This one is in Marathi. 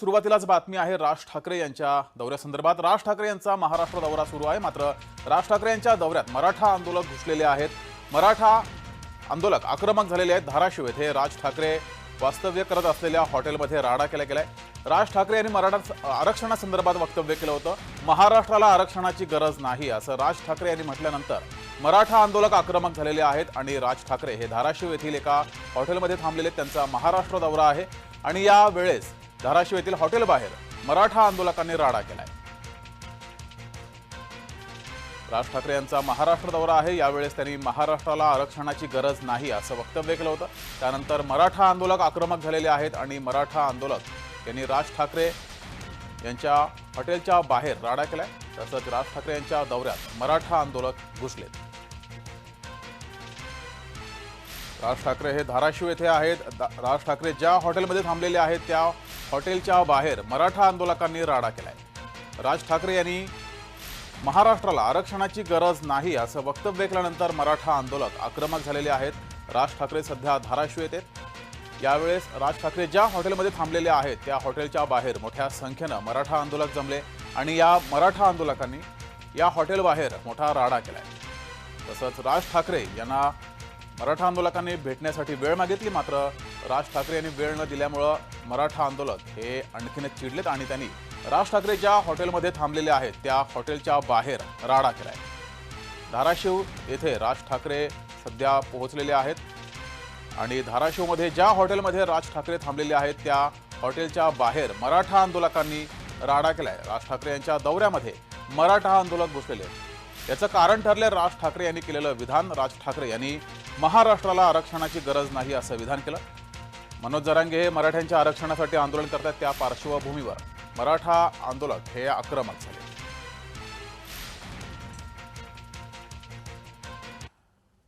सुरुवातीलाच बातमी आहे राज ठाकरे यांच्या दौऱ्यासंदर्भात. राज ठाकरे यांचा महाराष्ट्र दौरा सुरू आहे मात्र राज ठाकरे यांच्या दौऱ्यात मराठा आंदोलक घुसलेले आहेत. मराठा आंदोलक आक्रमक झालेले आहेत धाराशिव येथे. राज ठाकरे वास्तव्य करत असलेल्या हॉटेलमध्ये राडा केला गेलाय राज ठाकरे यांनी मराठा आरक्षणासंदर्भात वक्तव्य केलं होतं. महाराष्ट्राला आरक्षणाची गरज नाही असं राज ठाकरे यांनी म्हटल्यानंतर मराठा आंदोलक आक्रमक झालेले आहेत आणि राज ठाकरे हे धाराशिव येथील एका हॉटेलमध्ये थांबलेले आहेत. त्यांचा महाराष्ट्र दौरा आहे आणि या वेळेस धाराशिव येथील हॉटेल बाहेर मराठा आंदोलकांनी राडा केलाय. राज ठाकरे यांचा महाराष्ट्र दौरा आहे. यावेळेस त्यांनी महाराष्ट्राला आरक्षणाची गरज नाही असं वक्तव्य केलं होतं. त्यानंतर मराठा आंदोलक आक्रमक झालेले आहेत आणि मराठा आंदोलक यांनी राज ठाकरे यांच्या हॉटेलच्या बाहेर राडा केलाय. तसंच राज ठाकरे यांच्या दौऱ्यात मराठा आंदोलक घुसलेत. राज ठाकरे हे धाराशिव येथे आहेत. राज ठाकरे ज्या हॉटेलमध्ये थांबलेले आहेत त्या हॉटेलच्या बाहेर मराठा आंदोलकांनी राडा केलाय. राज ठाकरे यांनी महाराष्ट्राला आरक्षणाची गरज नाही असं वक्तव्य केल्यानंतर मराठा आंदोलक आक्रमक झालेले आहेत. राज ठाकरे सध्या धाराशिव येथे यावेळेस राज ठाकरे ज्या हॉटेलमध्ये थांबलेले आहेत त्या हॉटेलच्या बाहेर मोठ्या संख्येनं मराठा आंदोलक जमले आणि या मराठा आंदोलकांनी या हॉटेलबाहेर मोठा राडा केलाय. तसंच राज ठाकरे यांना मराठा आंदोलकांनी भेटण्यासाठी वेळ मागितली मात्र राज ठाकरे यांनी वेळ न दिल्यामुळं मराठा आंदोलक हे आणखीनच चिडलेत आणि त्यांनी राज ठाकरे ज्या हॉटेलमध्ये थांबलेले आहेत त्या हॉटेलच्या बाहेर राडा केलाय. धाराशिव येथे राज ठाकरे सध्या पोहोचलेले आहेत आणि धाराशिवमध्ये ज्या हॉटेलमध्ये राज ठाकरे थांबलेले आहेत त्या हॉटेलच्या बाहेर मराठा आंदोलकांनी राडा केलाय. राज ठाकरे यांच्या दौऱ्यामध्ये मराठा आंदोलक घुसलेले आहेत. याचं कारण ठरले राज ठाकरे यांनी केलेलं विधान. राज ठाकरे यांनी महाराष्ट्राला आरक्षणाची गरज नाही असं विधान केलं. मनोज जरांगे हे मराठ्यांच्या आरक्षणासाठी आंदोलन करतात त्या पार्श्वभूमीवर. मराठा आंदोलक हे आक्रमक झाले.